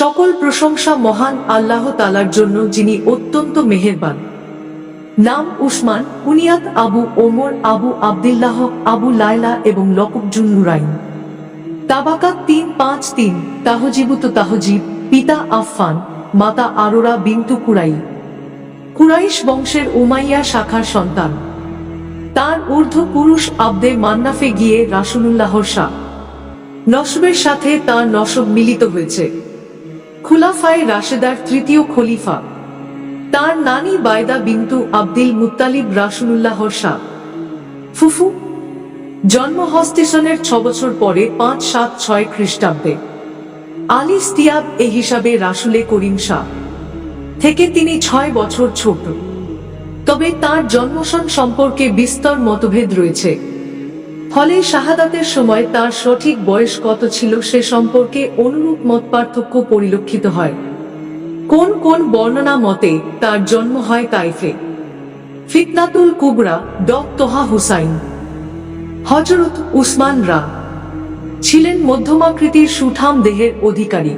সকল প্রশংসা মহান আল্লাহ তালার জন্য যিনি অত্যন্ত মেহেরবান। নাম উসমান কুনিয়াত আবু ওমর আবু আবদুল্লাহ, আবু লায়লা এবং লকব জুন্নুরাইন তাবাকাত তিন পাঁচ তিন, তাহজিবুত তাহজিব, পিতা আফফান, মাতা আরোরা বিন্তু কুরাই কুরাইশ বংশের উমাইয়া শাখার সন্তান। তার ঊর্ধ্ব পুরুষ আব্দে মান্নাফে গিয়ে রাসুলুল্লাহর শাহ। নসবের সাথে তার নসব মিলিত হয়েছে। খুলাফায় রাশেদার তৃতীয় খলিফা। তার নানি বায়দা বিন্তু আব্দুল মুত্তালিব রাসুলুল্লাহর শাহ। ফুফু জন্ম হস্তেশনের ছ বছর পরে পাঁচ সাত ছয় খ্রিস্টাব্দে। আলী স্তিয়াব এ হিসাবে রাসুলে করিম শাহ। থেকে তিনি ছয় বছর ছোট। তবে তার জন্মসন সম্পর্কে বিস্তর মতভেদ রয়েছে। ফলে শাহাদাতের সময় তার সঠিক বয়স কত ছিল সে সম্পর্কে অনুরূপ মত পার্থক্য পরিলক্ষিত হয়। কোন কোন বর্ণনা মতে তার জন্ম হয় তাইফে। ফিতনাতুল কুবরা, ড. তোহা হুসাইন। হজরত উসমান রা। ছিলেন মধ্যমাকৃতির সুঠাম দেহের অধিকারী।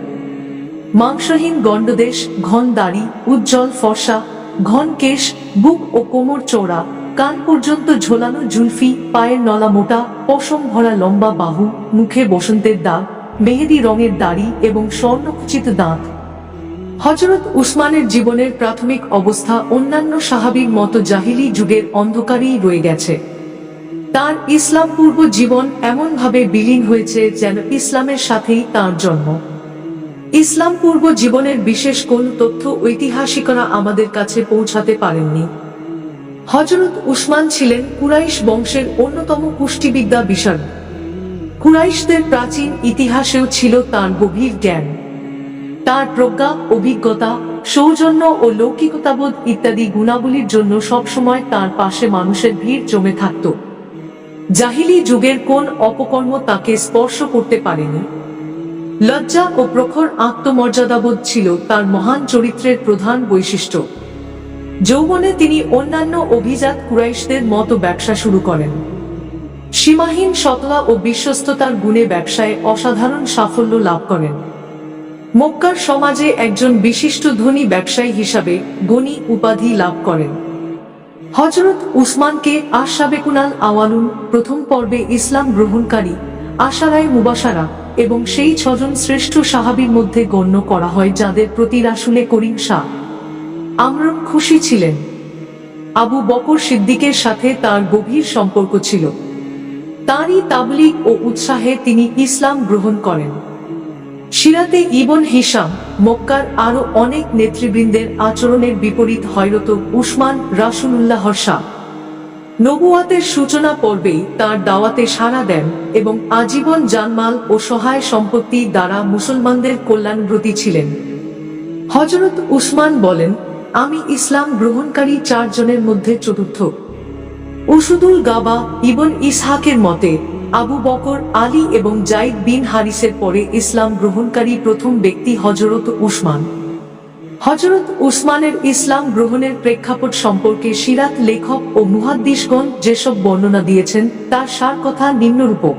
মাংসহীন গণ্ডদেশ ঘন দাড়ি উজ্জ্বল ফর্সা ঘন কেশ বুক ও কোমর চওড়া। কান পর্যন্ত ঝোলানো জুলফি, পায়ের নলা মোটা, পশম ভরা লম্বা বাহু, মুখে বসন্তের দাগ, মেহেদি রঙের দাড়ি এবং স্বর্ণকুচিত দাঁত। হজরত উসমানের জীবনের প্রাথমিক অবস্থা অন্যান্য সাহাবীর মতো জাহিলি যুগের অন্ধকারেই রয়ে গেছে। তার ইসলাম পূর্ব জীবন এমনভাবে বিলীন হয়েছে যেন ইসলামের সাথেই তার জন্ম। ইসলাম পূর্ব জীবনের বিশেষ কোন তথ্য ঐতিহাসিকরা আমাদের কাছে পৌঁছাতে পারেননি। হজরত উসমান ছিলেন কুরাইশ বংশের অন্যতম পুষ্টিবিদ্যা বিশারদ কুরাইশদের প্রাচীন ইতিহাসেও ছিল তার গভীর জ্ঞান। তার প্রজ্ঞা, অভিজ্ঞতা, সৌজন্য ও লৌকিকতাবোধ ইত্যাদি গুণাবলীর জন্য সবসময় তার পাশে মানুষের ভিড় জমে থাকত। জাহিলি যুগের কোন অপকর্ম তাকে স্পর্শ করতে পারেনি। লজ্জা ও প্রখর আত্মমর্যাদাবোধ ছিল তার মহান চরিত্রের প্রধান বৈশিষ্ট্য। যৌবনে তিনি অন্যান্য অভিজাত কুরাইশদের মতো ব্যবসা শুরু করেন। সীমাহীন সততা ও বিশ্বস্ততার গুণে ব্যবসায় অসাধারণ সাফল্য লাভ করেন। মক্কার সমাজে একজন বিশিষ্ট ধনী ব্যবসায়ী হিসাবে গণি উপাধি লাভ করেন। হজরত উসমানকে আশাবেকুনাল আওয়ালুন প্রথম পর্বে ইসলাম গ্রহণকারী আশারায় মুবাসারা এবং সেই ছজন শ্রেষ্ঠ সাহাবীর মধ্যে গণ্য করা হয় যাদের প্রতি রাসুলে করিম শাহ। আমরন খুশি ছিলেন। আবু বকর সিদ্দিকের সাথে তার গভীর সম্পর্ক ছিল। তারই তাবলিগ ও উৎসাহে তিনি ইসলাম গ্রহণ করেন। সিরাতে ইবন হিসাম মক্কার আরও অনেক নেতৃবৃন্দের আচরণের বিপরীত হয়রত উসমান রাসুলুল্লাহ শাহ। নবুয়াতের সূচনা পর্বেই তার দাওয়াতে সাড়া দেন এবং আজীবন জানমাল ও সহায় সম্পত্তি দ্বারা মুসলমানদের কল্যাণব্রতী ছিলেন। হজরত উসমান বলেন আমি ইসলাম গ্রহণকারী চারজনের মধ্যে চতুর্থ। উসুদুল গাবা ইবন ইসহাকের মতে, আবু বকর, আলী এবং জাইদ বিন হারিসের পরে ইসলাম গ্রহণকারী প্রথম ব্যক্তি হজরত উসমান। হজরত উসমানের ইসলাম গ্রহণের প্রেক্ষাপট সম্পর্কে সিরাত লেখক ও মুহাদ্দিসগণ যেসব বর্ণনা দিয়েছেন, তার সার কথা নিম্নরূপ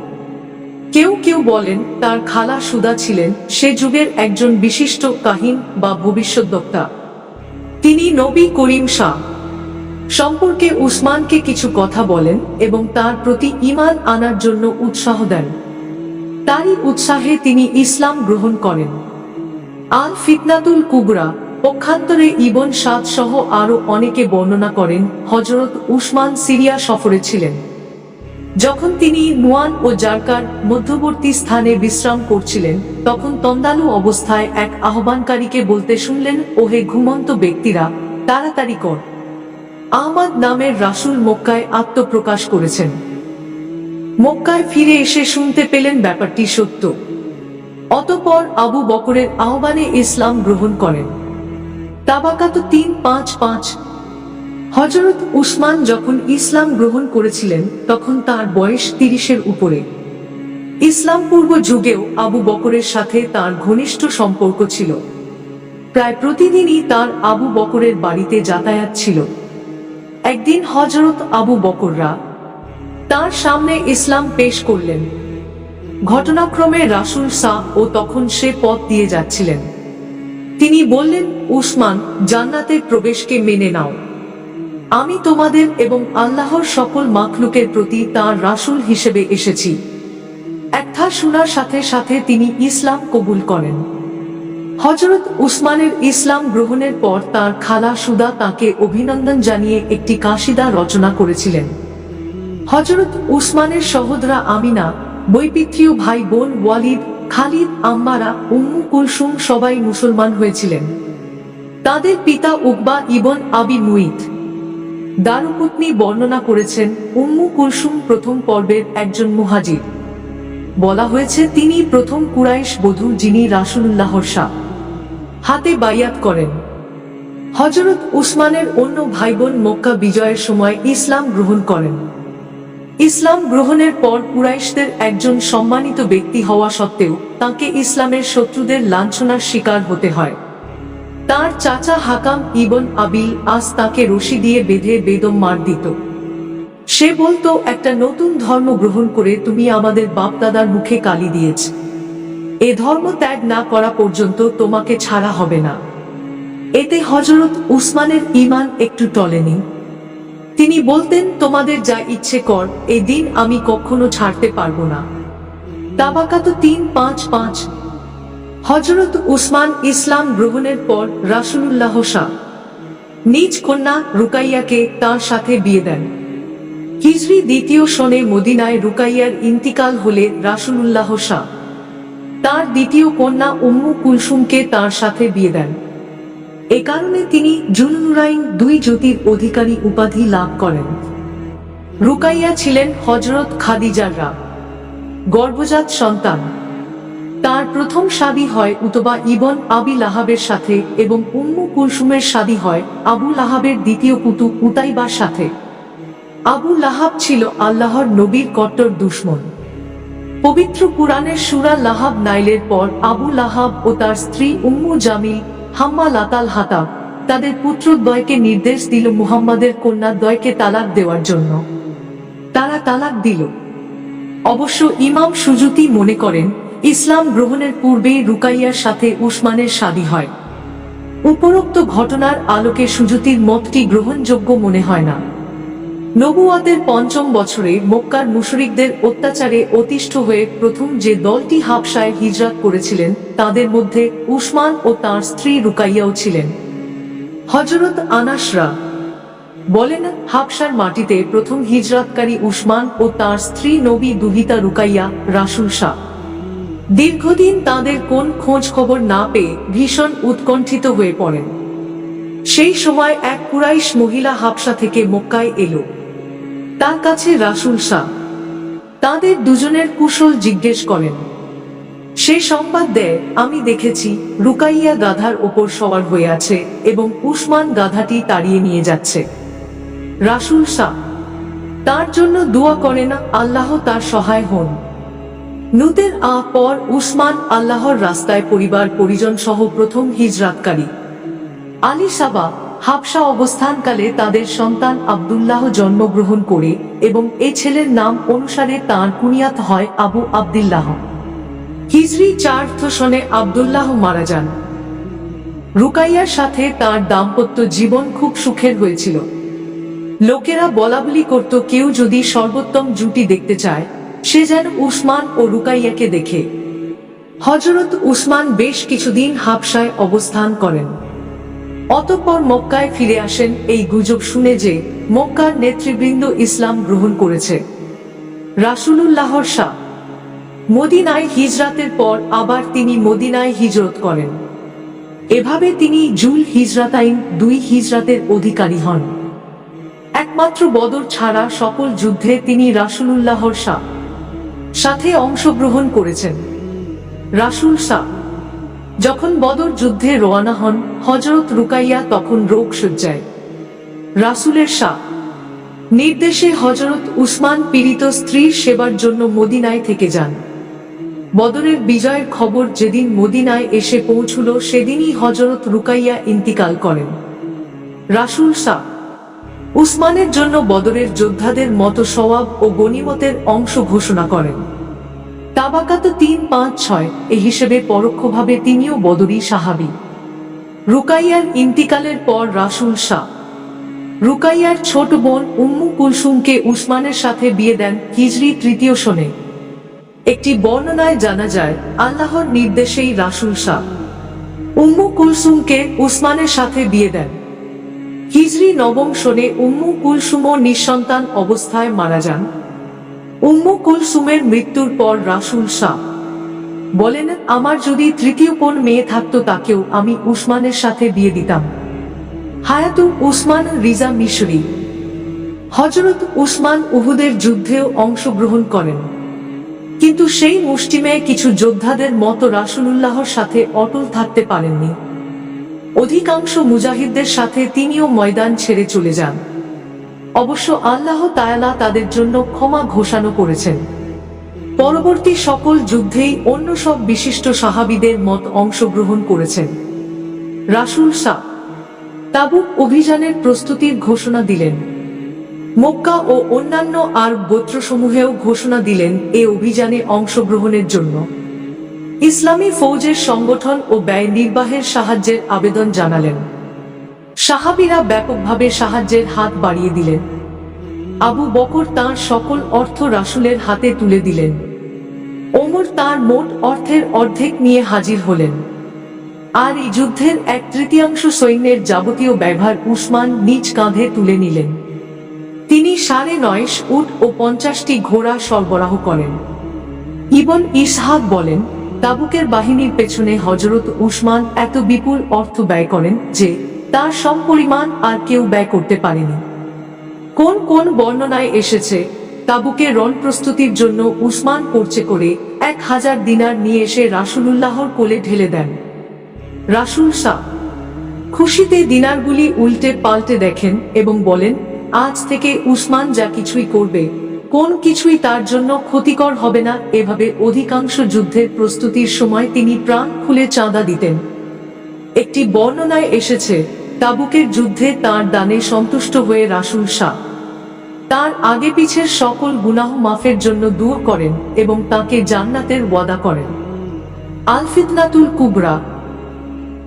কেউ কেউ বলেন, তার খালা সুদা ছিলেন, সে যুগের একজন বিশিষ্ট কাহিন বা ভবিষ্যৎ ভবিষ্যদ্বক্তা তিনি নবী করিম শাহ। সম্পর্কে উসমানকে কিছু কথা বলেন এবং তার প্রতি ইমান আনার জন্য উৎসাহ দেন। তারই উৎসাহে তিনি ইসলাম গ্রহণ করেন। আল ফিতনাতুল কুবরা পক্ষান্তরে ইবন সাদ সহ আরও অনেকে বর্ণনা করেন হজরত উসমান সিরিয়া সফরে ছিলেন। যখন তিনি নুয়ান ও জারকার মধ্যবর্তী স্থানে বিশ্রাম করছিলেন, তখন তন্দালু অবস্থায় এক আহ্বানকারীকে বলতে শুনলেন, ওহে ঘুমন্ত ব্যক্তিরা, তাড়াতাড়ি কর। আহমদ নামের রাসুল মক্কায় আত্মপ্রকাশ করেছেন। মক্কায় ফিরে এসে শুনতে পেলেন ব্যাপারটি সত্য। অতপর আবু বকরের আহ্বানে ইসলাম গ্রহণ করেন। তাবাকাত তিন পাঁচ পাঁচ হজরত উসমান যখন ইসলাম গ্রহণ করেছিলেন, তখন তার বয়স তিরিশের উপরে। ইসলাম পূর্ব যুগেও আবু বকরের সাথে তার ঘনিষ্ঠ সম্পর্ক ছিল। প্রায় প্রতিদিনই তার আবু বকরের বাড়িতে যাতায়াত ছিল। একদিন হজরত আবু বকররা তার সামনে ইসলাম পেশ করলেন। ঘটনাক্রমে রাসুল সা ও তখন সে পথ দিয়ে যাচ্ছিলেন। তিনি বললেন, উসমান, জান্নাতের প্রবেশকে মেনে নাও। আমি তোমাদের এবং আল্লাহর সকল মাখলুকের প্রতি তার রাসূল হিসেবে এসেছি। একটা শোনার সাথে সাথে তিনি ইসলাম কবুল করেন। হজরত উসমানের ইসলাম গ্রহণের পর তার খালা সুদা তাকে অভিনন্দন জানিয়ে একটি কাশিদা রচনা করেছিলেন। হজরত উসমানের সহোদরা আমিনা, বৈপিত্রীয় ভাই বোন ওয়ালিদ, খালিদ, আম্মারা, উম্মু কুলসুম সবাই মুসলমান হয়েছিলেন। তাদের পিতা উকবা ইবন আবি মুইত দারুপত্নী বর্ণনা করেছেন উম্মু কুলসুম প্রথম পর্বের একজন মুহাজির। বলা হয়েছে, তিনি প্রথম কুরাইশ বধূ যিনি রাসূলুল্লাহর শাহ। হাতে বাইয়াত করেন। হজরত উসমানের অন্য ভাইবোন মক্কা বিজয়ের সময় ইসলাম গ্রহণ করেন। ইসলাম গ্রহণের পর কুরাইশদের একজন সম্মানিত ব্যক্তি হওয়া সত্ত্বেও তাকে ইসলামের শত্রুদের লাঞ্ছনার শিকার হতে হয়। তার চাচা হাকাম ইবন আবিল আস তাকে রশি দিয়ে বেঁধে বেদম মার দিত। সে বলতো, একটা নতুন ধর্ম গ্রহণ করে তুমি আমাদের বাপদাদার মুখে কালি দিয়েছ। এ ধর্ম ত্যাগ না করা পর্যন্ত তোমাকে ছাড়া হবে না। এতে হজরত উসমানের ইমান একটু টলেনি। তিনি বলতেন, তোমাদের যা ইচ্ছে কর এই দিন আমি কখনো ছাড়তে পারব না। তাবাকাত তিন পাঁচ পাঁচ হজরত উসমান ইসলাম গ্রহণের পর রাসূলুল্লাহ শাহ নিজ কন্যা রুকাইয়াকে তার সাথে বিয়ে দেন। হিজরি দ্বিতীয় সনে মদিনায় রুকাইয়ার ইন্তিকাল হলে রাসূলুল্লাহ শাহ তার দ্বিতীয় কন্যা উম্মু কুলসুমকে তার সাথে বিয়ে দেন। এ কারণে তিনি জুলনুরাইন দুই জ্যোতির অধিকারী উপাধি লাভ করেন। রুকাইয়া ছিলেন হজরত খাদিজার রাব, গর্ভজাত সন্তান। তার প্রথম শাদী হয় উতবা ইবন আবি লাহাবের সাথে এবং উম্মু কুলসুমের শাদী হয় আবু লাহাবের দ্বিতীয় পুতু উতাইবার সাথে। আবু লাহাব ছিল আল্লাহর নবীর কট্টর দুশ্মন। পবিত্র পুরাণের সুরা লাহাব নাইলের পর আবু লাহাব ও তার স্ত্রী উম্মু জামিল হাম্মা লাতাল হাতাব তাদের পুত্রদ্বয়কে নির্দেশ দিল মুহাম্মাদের কন্যাদ্বয়কে তালাক দেওয়ার জন্য। তারা তালাক দিল। অবশ্য ইমাম সুজুতি মনে করেন ইসলাম গ্রহণের পূর্বেই রুকাইয়ার সাথে উসমানের শাদী হয়। উপরোক্ত ঘটনার আলোকে সুজুতির মতটি গ্রহণযোগ্য মনে হয় না। নবুয়াদের পঞ্চম বছরে মক্কার মুশরিকদের অত্যাচারে অতিষ্ঠ হয়ে প্রথম যে দলটি হাফসায় হিজরাত করেছিলেন, তাদের মধ্যে উসমান ও তার স্ত্রী রুকাইয়াও ছিলেন। হজরত আনাসরা বলেন হাফসার মাটিতে প্রথম হিজরাতকারী উসমান ও তার স্ত্রী নবী দুহিতা রুকাইয়া, রাসুল শাহ। দীর্ঘদিন তাদের কোন খোঁজ খবর না পেয়ে ভীষণ উৎকণ্ঠিত হয়ে পড়েন। সেই সময় এক কুরাইশ মহিলা হাবসা থেকে মক্কায় এলো। তার কাছে রাসুল শাহ। তাদের দুজনের কুশল জিজ্ঞেস করেন, সে সংবাদ দেয়, আমি দেখেছি, রুকাইয়া গাধার ওপর সওয়ার হয়ে আছে এবং উসমান গাধাটি তাড়িয়ে নিয়ে যাচ্ছে। রাসুল শাহ, তার জন্য দোয়া করে না আল্লাহ তার সহায় হন। নুতের আ পর উসমান আল্লাহর রাস্তায় পরিবার পরিজন সহ প্রথম হিজরাতকারী। আলী সাবা হাবসা অবস্থানকালে তাদের সন্তান আব্দুল্লাহ জন্মগ্রহণ করে এবং এ ছেলের নাম অনুসারে তাঁর কুনিয়াত হয় আবু আব্দুল্লাহ। হিজরি চার্থ সনে আবদুল্লাহ মারা যান। রুকাইয়ার সাথে তার দাম্পত্য জীবন খুব সুখের হয়েছিল। লোকেরা বলাবলি করত, কেউ যদি সর্বোত্তম জুটি দেখতে চায় সে যেন উসমান ও রুকাইয়াকে দেখে। হজরত উসমান বেশ কিছুদিন হাবসায় অবস্থান করেন। অতঃপর মক্কায় ফিরে আসেন এই গুজব শুনে যে মক্কার নেতৃবৃন্দ ইসলাম গ্রহণ করেছে। রাসূলুল্লাহর শাহ। মদিনায় হিজরাতের পর আবার তিনি মদিনায় হিজরত করেন। এভাবে তিনি জুল হিজরাতাইন দুই হিজরাতের অধিকারী হন। একমাত্র বদর ছাড়া সকল যুদ্ধে তিনি রাসূলুল্লাহর শাহ। সাথে অংশগ্রহণ করেছেন। রাসূল শাহ, যখন বদর যুদ্ধে রওয়ানা হন হজরত রুকাইয়া তখন রোগ সজ্জায় রাসুলের শাহ, নির্দেশে হজরত উসমান পীড়িত স্ত্রীর সেবার জন্য মদিনায় থেকে যান। বদরের বিজয়ের খবর যেদিন মদিনায় এসে পৌঁছল, সেদিনই হজরত রুকাইয়া ইন্তিকাল করেন। রাসূল শাহ উসমানের জন্য বদরের যোদ্ধাদের মতো সওয়াব ও গনিমতের অংশ ঘোষণা করেন। তাবাকাত তিন পাঁচ ছয় এ হিসেবে পরোক্ষভাবে তিনিও বদরি সাহাবি। রুকাইয়ার ইন্তিকালের পর রাসুল শাহ। রুকাইয়ার ছোট বোন উম্মু কুলসুমকে উসমানের সাথে বিয়ে দেন হিজরি তৃতীয় শোনে একটি বর্ণনায় জানা যায়, আল্লাহর নির্দেশেই রাসুল শাহ। উম্মু কুলসুমকে উসমানের সাথে বিয়ে দেন। হিজরি নবম শোনে উম্মু কুলসুমও নিঃসন্তান অবস্থায় মারা যান। উম্মু কুলসুমের মৃত্যুর পর রাসুল শাহ বলেন, আমার যদি তৃতীয় কোন মেয়ে থাকতো তাকেও আমি উসমানের সাথে বিয়ে দিতাম। হায়াতুল উসমান রিজা মিশরি হজরত উসমান উহুদের যুদ্ধেও অংশগ্রহণ করেন। কিন্তু সেই মুষ্টিমেয় কিছু যোদ্ধাদের মতো রাসুলুল্লাহর সাথে অটল থাকতে পারেননি। অধিকাংশ মুজাহিদদের সাথে তিনিও ময়দান ছেড়ে চলে যান। অবশ্য আল্লাহ তায়ালা তাদের জন্য ক্ষমা ঘোষণা করেছেন। পরবর্তী সকল যুদ্ধেই অন্য সব বিশিষ্ট সাহাবিদের মত অংশগ্রহণ করেছেন। রাসুল শাহ তাবুক অভিযানের প্রস্তুতির ঘোষণা দিলেন। মক্কা ও অন্যান্য আর গোত্রসমূহেও ঘোষণা দিলেন এ অভিযানে অংশগ্রহণের জন্য। ইসলামী ফৌজের সংগঠন ও ব্যয় নির্বাহের সাহায্যের আবেদন জানালেন। সাহাবিরা ব্যাপকভাবে সাহায্যের হাত বাড়িয়ে দিলেন। আবু বকর তার সকল অর্থ রাসুলের হাতে তুলে দিলেন। ওমর তার মোট অর্থের অর্ধেক নিয়ে হাজির হলেন। আর এই যুদ্ধের এক তৃতীয়াংশ সৈন্যের যাবতীয় ব্যবহার উসমান নিজ কাঁধে তুলে নিলেন। তিনি সাড়ে নয় উট ও পঞ্চাশটি ঘোড়া সরবরাহ করেন। ইবন ইসহাক বলেন তাবুকের বাহিনীর পেছনে হজরত উসমান এত বিপুল অর্থ ব্যয় করেন যে তার সম পরিমাণ আর কেউ ব্যয় করতে পারেনি। কোন কোন বর্ণনায় এসেছে, তাবুকে রণ প্রস্তুতির জন্য উসমান পড়ছে করে এক হাজার দিনার নিয়ে এসে রাসুলুল্লাহর কোলে ঢেলে দেন। রাসুল শাহ খুশিতে দিনারগুলি উল্টে পাল্টে দেখেন এবং বলেন, আজ থেকে উসমান যা কিছুই করবে কোন কিছুই তার জন্য ক্ষতিকর হবে না, এভাবে অধিকাংশ যুদ্ধের প্রস্তুতির সময় তিনি প্রাণ খুলে চাঁদা দিতেন। একটি বর্ণনায় এসেছে, তাবুকের যুদ্ধে তার দানে সন্তুষ্ট হয়ে রাসুল শাহ তার আগে পিছের সকল গুনাহ মাফের জন্য দূর করেন এবং তাকে জান্নাতের ওয়াদা করেন। আলফিতনাতুল কুবরা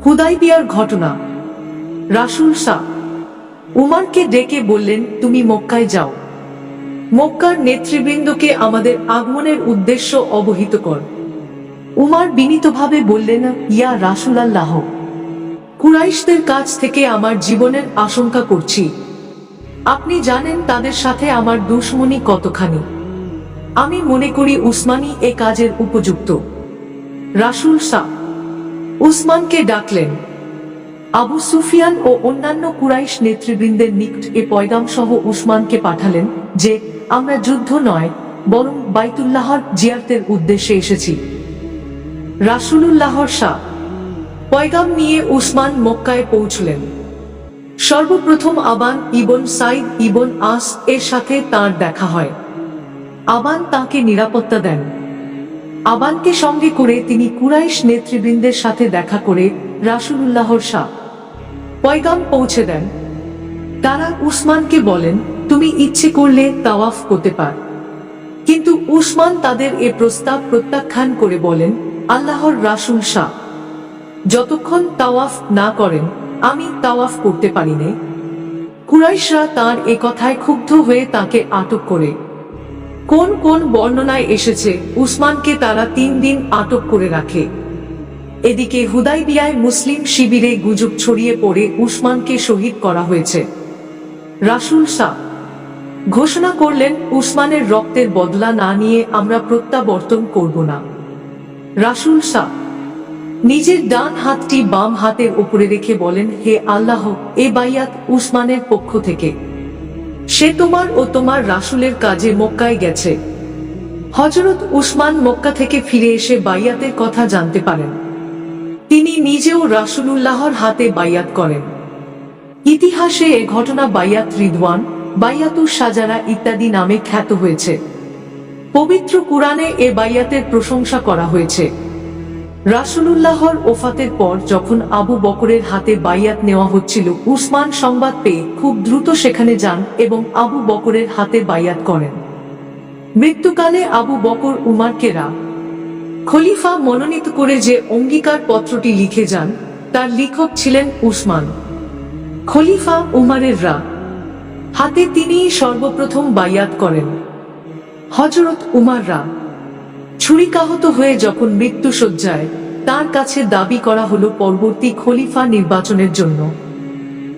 হুদাইবিয়ার ঘটনা। রাসুল শাহ উমারকে ডেকে বললেন, তুমি মক্কায় যাও। মক্কার নেতৃবৃন্দকে আমাদের আগমনের উদ্দেশ্য অবহিত কর। উমার বিনীতভাবে বললেন, ইয়া রাসুল আল্লাহ কুরাইশদের কাছ থেকে আমার জীবনের আশঙ্কা করছি। আপনি জানেন তাদের সাথে আমার দুশ্মনী কতখানি। আমি মনে করি উসমানী এ কাজের উপযুক্ত। রাসুল শাহ উসমানকে ডাকলেন আবু সুফিয়ান ও অন্যান্য কুরাইশ নেতৃবৃন্দের নিকট এ পয়গাম সহ উসমানকে পাঠালেন যে, আমরা যুদ্ধ নয়, বরং বাইতুল্লাহর জিয়ারতের উদ্দেশ্যে এসেছি। রাসুলুল্লাহর শাহ পয়গাম নিয়ে উসমান মক্কায় পৌঁছলেন। সর্বপ্রথম আবান ইবন সাইদ ইবন আস এর সাথে তার দেখা হয়। আবান তাকে নিরাপত্তা দেন। আবানকে সঙ্গে করে তিনি কুরাইশ নেতৃবৃন্দের সাথে দেখা করে রাসুলুল্লাহর শাহ পয়গাম পৌঁছে দেন। তারা উসমানকে বলেন, তুমি ইচ্ছে করলে তাওয়াফ করতে পার। কিন্তু উসমান তাদের এ প্রস্তাব প্রত্যাখ্যান করে বলেন, আল্লাহর রাসুল শাহ, যতক্ষণ তাওয়াফ না করেন, আমি তাওয়াফ করতে পারি নে কুরাইশরা তার এ কথায় ক্ষুব্ধ হয়ে তাকে আটক করে। কোন কোন বর্ণনায় এসেছে, উসমানকে তারা তিন দিন আটক করে রাখে। এদিকে হুদাইবিয়ায় মুসলিম শিবিরে গুজব ছড়িয়ে পড়ে উসমানকে শহীদ করা হয়েছে। রাসুল শাহ ঘোষণা করলেন, উসমানের রক্তের বদলা না নিয়ে আমরা প্রত্যাবর্তন করব না। রাসুল শাহ নিজের ডান হাতটি বাম হাতের উপরে রেখে বলেন, হে আল্লাহ, এ বাইয়াত উসমানের পক্ষ থেকে। সে তোমার ও তোমার রাসুলের কাজে মক্কায় গেছে। হজরত উসমান মক্কা থেকে ফিরে এসে বাইয়াতের কথা জানতে পারেন। তিনি নিজেও রাসুলুল্লাহর হাতে বাইয়াত করেন। ইতিহাসে এ ঘটনা বাইয়াত রিদওয়ান বাইয়াতু সাজারা ইত্যাদি নামে খ্যাত হয়েছে। পবিত্র কুরআনে এ বাইয়াতের প্রশংসা করা হয়েছে। রাসুলুল্লাহর ওফাতের পর যখন আবু বকরের হাতে বাইয়াত নেওয়া হচ্ছিল, উসমান সংবাদ পেয়ে খুব দ্রুত সেখানে যান এবং আবু বকরের হাতে বাইয়াত করেন। মৃত্যুকালে আবু বকর উমারকে রা খলিফা মনোনীত করে যে অঙ্গীকার পত্রটি লিখে যান, তার লেখক ছিলেন উসমান। খলিফা উমারের রা। হাতে তিনিই সর্বপ্রথম বাইয়াত করেন। হজরত উমার রা। ছুরিকাহত হয়ে যখন মৃত্যু সজ্জায় তার কাছে দাবি করা হলো পরবর্তী খলিফা নির্বাচনের জন্য।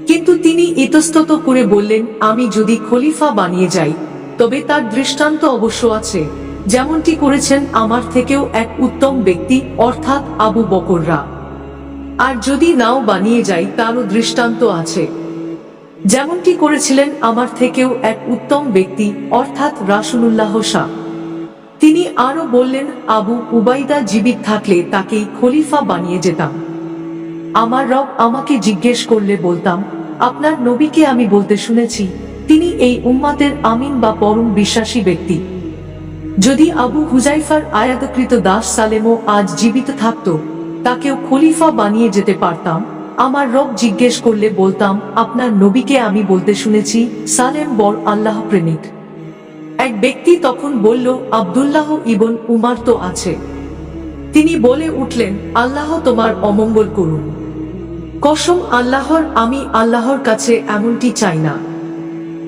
কিন্তু তিনি ইতস্তত করে বললেন, আমি যদি খলিফা বানিয়ে যাই, তবে তার দৃষ্টান্ত অবশ্য আছে। যেমনটি করেছেন আমার থেকেও এক উত্তম ব্যক্তি, অর্থাৎ আবু বকররা। আর যদি নাও বানিয়ে যাই, তারও দৃষ্টান্ত আছে। যেমনটি করেছিলেন আমার থেকেও এক উত্তম ব্যক্তি, অর্থাৎ রাসুলুল্লাহ শাহ। তিনি আরও বললেন, আবু উবাইদা জীবিত থাকলে তাকেই খলিফা বানিয়ে যেতাম। আমার রব আমাকে জিজ্ঞেস করলে বলতাম, আপনার নবীকে আমি বলতে শুনেছি। তিনি এই উম্মাতের আমিন বা পরম বিশ্বাসী ব্যক্তি। যদি আবু হুজাইফার আয়াতকৃত দাস সালেমও আজ জীবিত থাকত, তাকেও খলিফা বানিয়ে যেতে পারতাম। আমার রব জিজ্ঞেস করলে বলতাম, আপনার নবীকে আমি বলতে শুনেছি, সালেম বর আল্লাহ প্রেমিক এক ব্যক্তি তখন বলল, আব্দুল্লাহ ইবন উমার তো আছে। তিনি বলে উঠলেন, আল্লাহ তোমার অমঙ্গল করুন। কসম, আল্লাহর, আমি আল্লাহর কাছে এমনটি চাই না।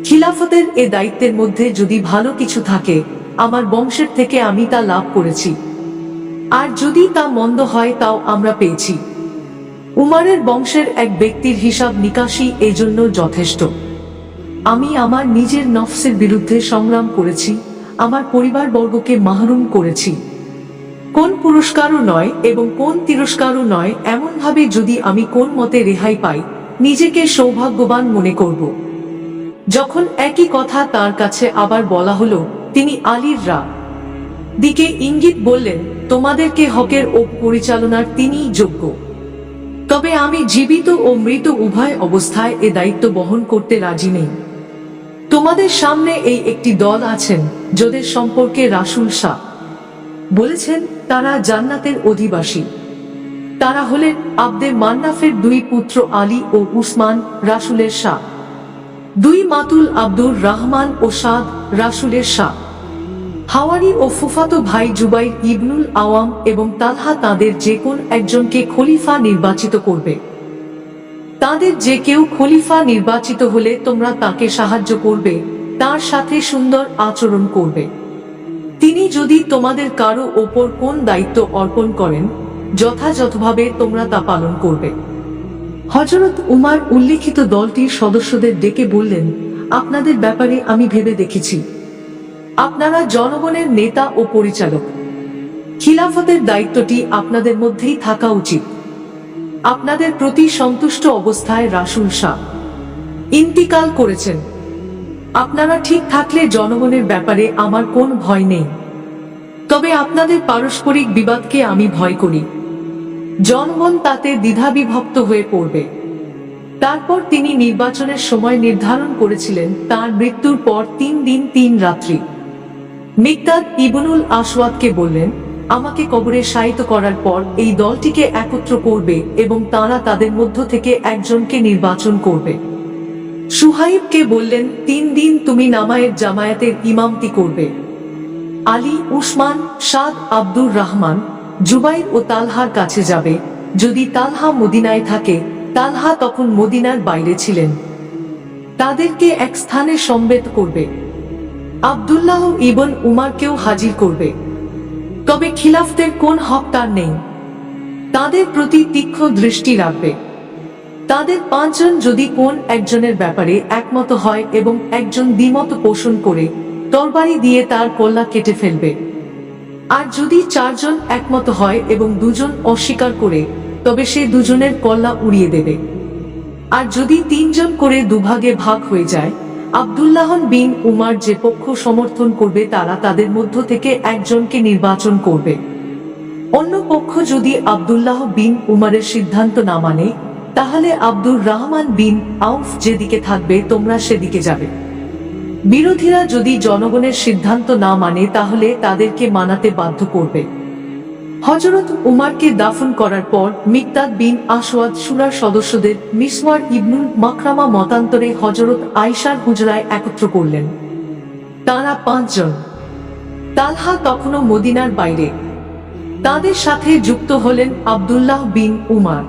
খিলাফতের এ দায়িত্বের মধ্যে যদি ভালো কিছু থাকে আমার বংশের থেকে আমি তা লাভ করেছি। আর যদি তা মন্দ হয়, তাও আমরা পেয়েছি। উমারের বংশের এক ব্যক্তির হিসাব নিকাশি এজন্য যথেষ্ট। আমি আমার নিজের নফসের বিরুদ্ধে সংগ্রাম করেছি, আমার পরিবারবর্গকে মাহরুম করেছি। কোন পুরস্কারও নয় এবং কোন তিরস্কারও নয়, এমনভাবে যদি আমি কোন মতে রেহাই পাই, নিজেকে সৌভাগ্যবান মনে করব। যখন একই কথা তার কাছে আবার বলা হলো তিনি আলীর রা দিকে ইঙ্গিত বললেন, তোমাদেরকে হকের ও পরিচালনার তিনিই যোগ্য। তবে আমি জীবিত ও মৃত উভয় অবস্থায় এ দায়িত্ব বহন করতে রাজি নেই। তোমাদের সামনে এই একটি দল আছেন, যাদের সম্পর্কে রাসুল শাহ বলেছেন, তারা জান্নাতের অধিবাসী। তারা হলেন আব্দে মান্নাফের দুই পুত্র আলী ও উসমান রাসুলের শাহ। দুই মাতুল আব্দুর রহমান ও সাদ রাসুলের শাহ হাওয়ারি ও ফুফাতো ভাই জুবাই ইবনুল আওয়াম এবং তালহা তাদের যে কোন একজনকে খলিফা নির্বাচিত করবে। তাদের যে কেউ খলিফা নির্বাচিত হলে তোমরা তাকে সাহায্য করবে, তার সাথে সুন্দর আচরণ করবে। তিনি যদি তোমাদের কারও ওপর কোন দায়িত্ব অর্পণ করেন, যথাযথভাবে তোমরা তা পালন করবে। হজরত উমার উল্লিখিত দলটির সদস্যদের ডেকে বললেন, আপনাদের ব্যাপারে আমি ভেবে দেখেছি। আপনারা জনগণের নেতা ও পরিচালক। খিলাফতের দায়িত্বটি আপনাদের মধ্যেই থাকা উচিত। আপনাদের প্রতি সন্তুষ্ট অবস্থায় রাসুল শাহ। ইন্তিকাল করেছেন। আপনারা ঠিক থাকলে জনগণের ব্যাপারে আমার কোন ভয় নেই। তবে আপনাদের পারস্পরিক বিবাদকে আমি ভয় করি। জনগণ তাতে দ্বিধাবিভক্ত হয়ে পড়বে। তারপর তিনি নির্বাচনের সময় নির্ধারণ করেছিলেন তার মৃত্যুর পর তিন দিন তিন রাত্রি। মিকদাদ ইবনুল আসওয়াদকে বললেন, আমাকে কবরে শায়িত করার পর এই দলটিকে একত্র করবে এবং তারা তাদের মধ্য থেকে একজনকে নির্বাচন করবে। সুহাইবকে বললেন, তিন দিন তুমি নামায়ের জামায়াতের ইমামতি করবে। আলী, উসমান, সাদ আব্দুর রহমান জুবাইর ও তালহার কাছে যাবে। যদি তালহা মদিনায় থাকে, তালহা তখন মদিনার বাইরে ছিলেন। তাদেরকে এক স্থানে সম্বেত করবে। আব্দুল্লাহ ইবন উমারকেও হাজির করবে। তবে খিলাফদের কোন হক তার নেই। তাদের প্রতি তীক্ষ্ণ দৃষ্টি রাখবে। তাদের পাঁচজন যদি কোন একজনের ব্যাপারে একমত হয় এবং একজন দ্বিমত পোষণ করে, তরবারি দিয়ে তার কল্লা কেটে ফেলবে। আর যদি চারজন একমত হয় এবং দুজন অস্বীকার করে, তবে সে দুজনের কল্লা উড়িয়ে দেবে। আর যদি তিনজন করে দুভাগে ভাগ হয়ে যায়, আব্দুল্লাহন বিন উমার যে পক্ষ সমর্থন করবে তারা তাদের মধ্য থেকে একজনকে নির্বাচন করবে। অন্য পক্ষ যদি আব্দুল্লাহ বিন উমারের সিদ্ধান্ত না মানে তাহলে আব্দুর রহমান বিন আউফ যেদিকে থাকবে তোমরা সেদিকে যাবে। বিরোধীরা যদি জনগণের সিদ্ধান্ত না মানে তাহলে তাদেরকে মানাতে বাধ্য করবে। হজরত উমারকে দাফন করার পর মিকদাদ বিন আসওয়াদ সুরার সদস্যদের মিসওয়ার ইবনুল মাকরামা মতান্তরে হজরত আয়সার হুজরায় একত্র করলেন। তারা পাঁচজন। তালহা তখনও মদিনার বাইরে। তাদের সাথে যুক্ত হলেন আব্দুল্লাহ বিন উমার।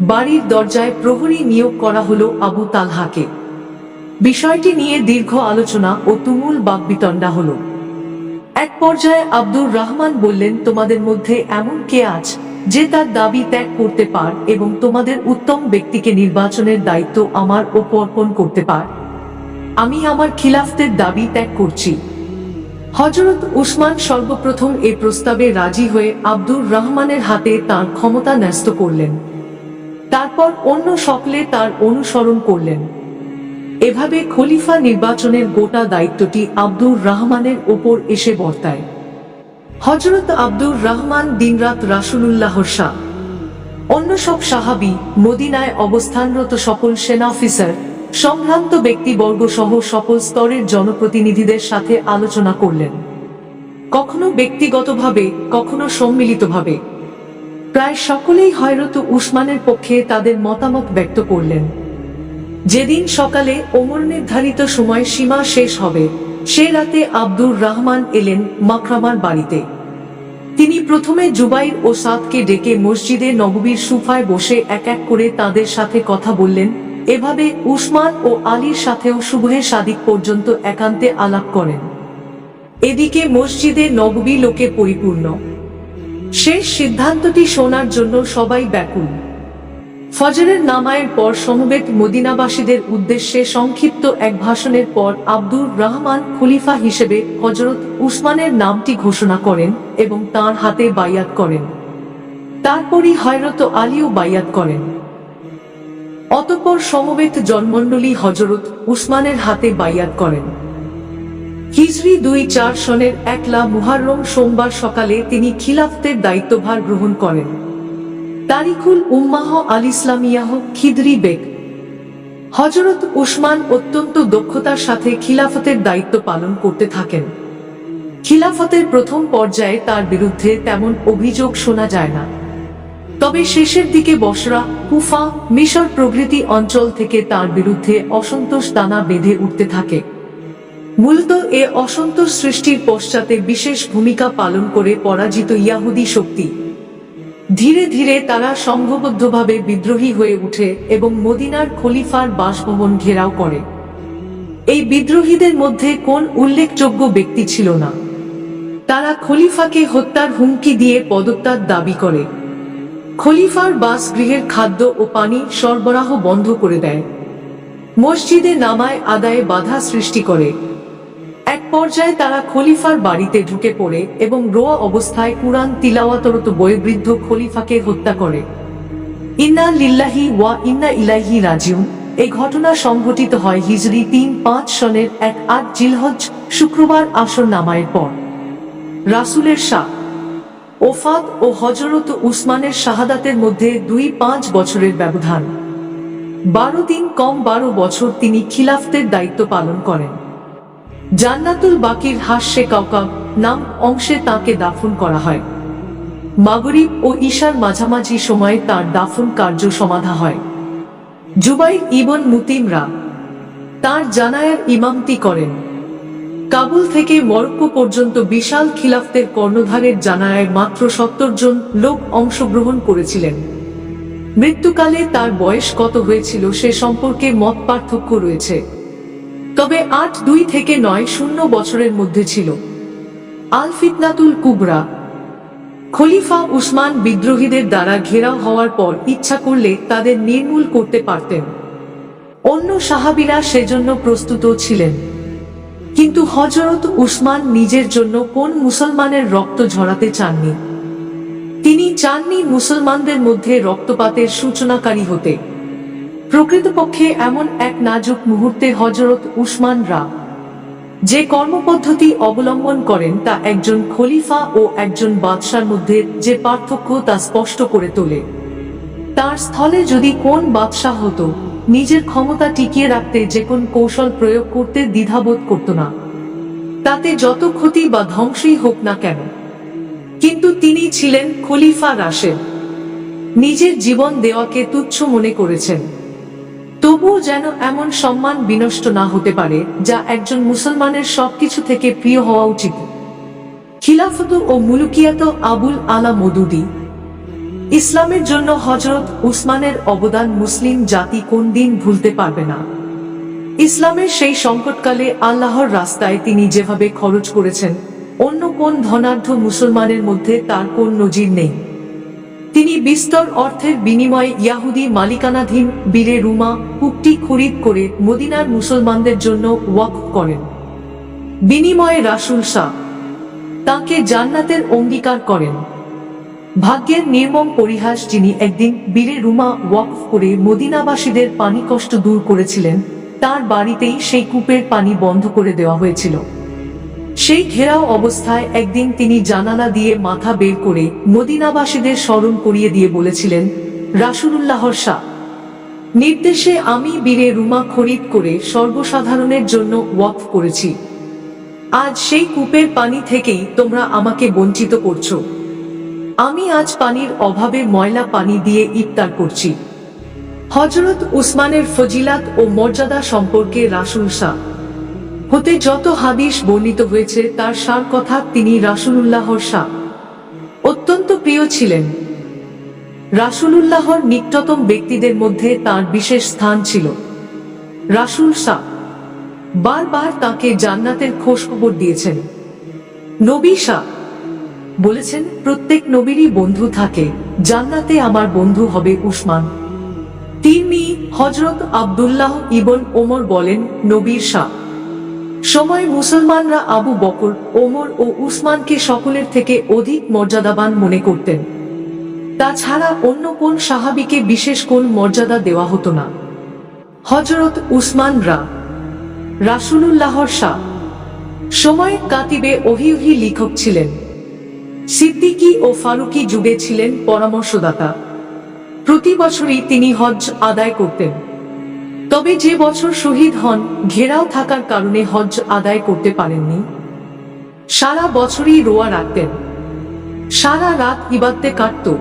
বাড়ির দরজায় প্রহরী নিয়োগ করা হলো আবু তালহাকে। বিষয়টি নিয়ে দীর্ঘ আলোচনা ও তুমুল বাকবিতণ্ডা হলো। এক পর্যায়ে আব্দুর রহমান বললেন, তোমাদের মধ্যে এমন কে আজ যে তার দাবি ত্যাগ করতে পার এবং তোমাদের উত্তম ব্যক্তিকে নির্বাচনের দায়িত্ব আমার অর্পণ করতে পার? আমি আমার খিলাফতের দাবি ত্যাগ করছি। হজরত উসমান সর্বপ্রথম এ প্রস্তাবে রাজি হয়ে আব্দুর রহমানের হাতে তার ক্ষমতা ন্যস্ত করলেন। তারপর অন্য সকলে তার অনুসরণ করলেন। এভাবে খলিফা নির্বাচনের গোটা দায়িত্বটি আব্দুর রহমানের ওপর এসে বর্তায়। হজরত আব্দুর রহমান দিনরাত রাসুলুল্লাহর শাহ। অন্য সব সাহাবি মদিনায় অবস্থানরত সকল সেনা অফিসার, সম্ভ্রান্ত ব্যক্তিবর্গ সহ সকল স্তরের জনপ্রতিনিধিদের সাথে আলোচনা করলেন। কখনো ব্যক্তিগতভাবে, কখনো সম্মিলিতভাবে। প্রায় সকলেই হয়রত উসমানের পক্ষে তাদের মতামত ব্যক্ত করলেন। যেদিন সকালে ওমর নির্ধারিত সময় সীমা শেষ হবে, সে রাতে আব্দুর রহমান এলেন মাকরামার বাড়িতে। তিনি প্রথমে জুবাইর ও সাদকে ডেকে মসজিদে নববীর সুফায় বসে এক এক করে তাদের সাথে কথা বললেন। এভাবে উসমান ও আলীর সাথেও শুভে সাদিক পর্যন্ত একান্তে আলাপ করেন। এদিকে মসজিদে নববী লোকে পরিপূর্ণ। শেষ সিদ্ধান্তটি শোনার জন্য সবাই ব্যাকুল। ফজরের নামায়ের পর সমবেত মদিনাবাসীদের উদ্দেশ্যে সংক্ষিপ্ত এক ভাষণের পর আব্দুর রহমান খলিফা হিসেবে হজরত উসমানের নামটি ঘোষণা করেন এবং তার হাতে বাইয়াত করেন। তারপরই হয়রত আলীও বাইয়াত করেন। অতঃপর সমবেত জন্মণ্ডলী হজরত উসমানের হাতে বাইয়াত করেন। হিজরি দুই চার সনের একলা মুহাররম সোমবার সকালে তিনি খিলাফতের দায়িত্বভার গ্রহণ করেন। তারিকুল উম্মাহ আল ইসলামিয়াহ খিদরি বেগ। হজরত উসমান অত্যন্ত দক্ষতার সাথে খিলাফতের দায়িত্ব পালন করতে থাকেন। খিলাফতের প্রথম পর্যায়ে তার বিরুদ্ধে তেমন অভিযোগ শোনা যায় না। তবে শেষের দিকে বসরা, কুফা, মিশর প্রভৃতি অঞ্চল থেকে তার বিরুদ্ধে অসন্তোষ দানা বেঁধে উঠতে থাকে। মূলত এ অসন্তোষ সৃষ্টির পশ্চাতে বিশেষ ভূমিকা পালন করে পরাজিত ইয়াহুদি শক্তি। ধীরে ধীরে তারা সংঘবদ্ধভাবে বিদ্রোহী হয়ে উঠে এবং মদিনার খলিফার বাসভবন ঘেরাও করে। এই বিদ্রোহীদের মধ্যে কোন উল্লেখযোগ্য ব্যক্তি ছিল না। তারা খলিফাকে হত্যার হুমকি দিয়ে পদত্যাগ দাবি করে। খলিফার বাসগৃহের খাদ্য ও পানি সরবরাহ বন্ধ করে দেয়। মসজিদে নামায় আদায়ে বাধা সৃষ্টি করে। এক পর্যায়ে তারা খলিফার বাড়িতে ঢুকে পড়ে এবং রোয়া অবস্থায় কুরআন তিলাওয়াতরত বয়োবৃদ্ধ খলিফাকে হত্যা করে। ইন্না লিল্লাহি ওয়া ইন্না ইলাহি রাজিউন। এই ঘটনা সংঘটিত হয় হিজরি তিন পাঁচ সনের এক আট জিলহজ শুক্রবার আসর নামায়ের পর। রাসুলের শাহ ওফাত ও হজরত উসমানের শাহাদাতের মধ্যে দুই পাঁচ বছরের ব্যবধান। বারো দিন কম বারো বছর তিনি খিলাফতের দায়িত্ব পালন করেন। জান্নাতুল বাকির হাস্যে কাউকাব নাম অংশে তাকে দাফন করা হয়। মাগরিব ও ঈশার মাঝামাঝি সময়ে তার দাফন কার্য সমাধা হয়। জুবাই ইবন মুতিমরা তার জানায়ার ইমামতি করেন। কাবুল থেকে মরক্কো পর্যন্ত বিশাল খিলাফতের কর্ণধারের জানায়ায় মাত্র সত্তর জন লোক অংশগ্রহণ করেছিলেন। মৃত্যুকালে তার বয়স কত হয়েছিল সে সম্পর্কে মত পার্থক্য রয়েছে। তবে আট দুই থেকে নয় শূন্য বছরের মধ্যে ছিল। আল ফিতনাতুল কুবরা। খলিফা উসমান বিদ্রোহীদের দ্বারা ঘেরাও হওয়ার পর ইচ্ছা করলে তাদের নির্মূল করতে পারতেন। অন্য সাহাবিরা সেজন্য প্রস্তুত ছিলেন। কিন্তু হজরত উসমান নিজের জন্য কোন মুসলমানের রক্ত ঝরাতে চাননি? তিনি চাননি মুসলমানদের মধ্যে রক্তপাতের সূচনাকারী হতে। প্রকৃতপক্ষে এমন এক নাজুক মুহূর্তে হজরত উসমান রা যে কর্মপদ্ধতি অবলম্বন করেন তা একজন খলিফা ও একজন বাদশার মধ্যে যে পার্থক্য তা স্পষ্ট করে তোলে। তার স্থলে যদি কোন বাদশাহ হতো, নিজের ক্ষমতা টিকিয়ে রাখতে যে কোন কৌশল প্রয়োগ করতে দ্বিধাবোধ করত না। তাতে যত ক্ষতি বা ধ্বংসই হোক না কেন। কিন্তু তিনি ছিলেন খলিফা রাশেদ। নিজের জীবন দেওয়াকে তুচ্ছ মনে করেছেন। তবুও যেন এমন সম্মান বিনষ্ট না হতে পারে, যা একজন মুসলমানের সবকিছু থেকে প্রিয় হওয়া উচিত। খিলাফত ও মুলুকিয়াত আবুল আলা মদুদি। ইসলামের জন্য হজরত উসমানের অবদান মুসলিম জাতি কোন দিন ভুলতে পারবে না। ইসলামের সেই সংকটকালে আল্লাহর রাস্তায় তিনি যেভাবে খরচ করেছেন, অন্য কোন ধনাঢ্য মুসলমানের মধ্যে তার কোন নজির নেই। তিনি বিস্তর অর্থের বিনিময়ে ইয়াহুদি মালিকানাধীন বীরে রুমা কুকটি খরিদ করে মদিনার মুসলমানদের জন্য ওয়াকফ করেন। বিনিময়ে রাসুল শাহ তাকে জান্নাতের অঙ্গীকার করেন। ভাগ্যের নির্মম পরিহাস যিনি একদিন বীরে রুমা ওয়াকফ করে মদিনাবাসীদের পানি কষ্ট দূর করেছিলেন, তার বাড়িতেই সেই কূপের পানি বন্ধ করে দেওয়া হয়েছিল। সেই ঘেরাও অবস্থায় একদিন তিনি জানালা দিয়ে মাথা বের করে মদিনাবাসীদের স্মরণ করিয়ে দিয়ে বলেছিলেন, রাসুলুল্লাহর শাহ, নির্দেশে আমি বীরে রুমা খরিদ করে সর্বসাধারণের জন্য ওয়াকফ করেছি। আজ সেই কূপের পানি থেকেই তোমরা আমাকে বঞ্চিত করছ। আমি আজ পানির অভাবে ময়লা পানি দিয়ে ইফতার করছি। হজরত উসমানের ফজিলাত ও মর্যাদা সম্পর্কে রাসুল শাহ হতে যত হাদিস বর্ণিত হয়েছে, তার সার কথা তিনি রাসুলুল্লাহর শাহ অত্যন্ত প্রিয় ছিলেন। রাসুলুল্লাহর নিকটতম ব্যক্তিদের মধ্যে তার বিশেষ স্থান ছিল। রাসুল শাহ বারবার তাকে জান্নাতের খোঁজখবর দিয়েছেন। নবী শাহ বলেছেন, প্রত্যেক নবীরই বন্ধু থাকে। জান্নাতে আমার বন্ধু হবে উসমান। তিনি হজরত আব্দুল্লাহ ইবন ওমর বলেন, নবীর শাহ সময় মুসলমানরা আবু বকর, ওমর ও উসমানকে সকলের থেকে অধিক মর্যাদাবান মনে করতেন। তাছাড়া অন্য কোন সাহাবিকে বিশেষ কোন মর্যাদা দেওয়া হতো না। হজরত উসমান রা রাসুলুল্লাহর শাহ। সময় কাতিবে ওহিউহি লিখক ছিলেন। সিদ্দিকী ও ফারুকি যুগে ছিলেন পরামর্শদাতা। প্রতি বছরই তিনি হজ আদায় করতেন। তবে যে বছর শহীদ হন, ঘেরাও থাকার কারণে হজ আদায় করতে পারেননি। সারা বছরই রোয়া রাখতেন। সারা রাত ইবাদতে কাটত।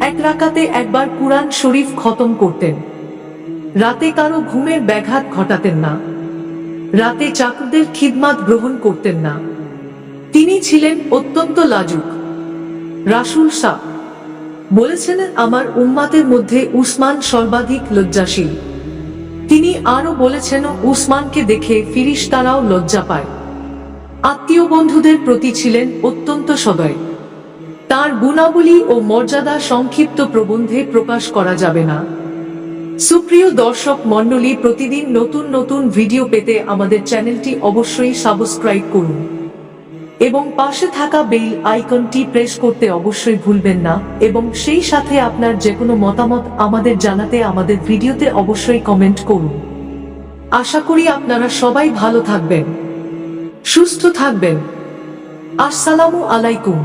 এক রাকাতে একবার কুরআন শরীফ খতম করতেন। রাতে কারও ঘুমের ব্যাঘাত ঘটাতেন না। রাতে চাকরদের খিদমাত গ্রহণ করতেন না। তিনি ছিলেন অত্যন্ত লাজুক। রাসুল শাহ বলেছেন, আমার উম্মাতের মধ্যে উসমান সর্বাধিক লজ্জাশীল। তিনি আরও বলেছেন, উসমানকে দেখে ফিরিস্তারাও লজ্জা পায়। আত্মীয় বন্ধুদের প্রতি ছিলেন অত্যন্ত সদয়। তার গুণাবলী ও মর্যাদা সংক্ষিপ্ত প্রবন্ধে প্রকাশ করা যাবে না। সুপ্রিয় দর্শক মণ্ডলী, প্রতিদিন নতুন নতুন ভিডিও পেতে আমাদের চ্যানেলটি অবশ্যই সাবস্ক্রাইব করুন। এবং পাশে থাকা বেল আইকনটি প্রেস করতে অবশ্যই ভুলবেন না, এবং সেই সাথে আপনার যে কোনো মতামত আমাদের জানাতে আমাদের ভিডিওতে অবশ্যই কমেন্ট করুন। আশা করি আপনারা সবাই ভালো থাকবেন, সুস্থ থাকবেন। আসসালামু আলাইকুম।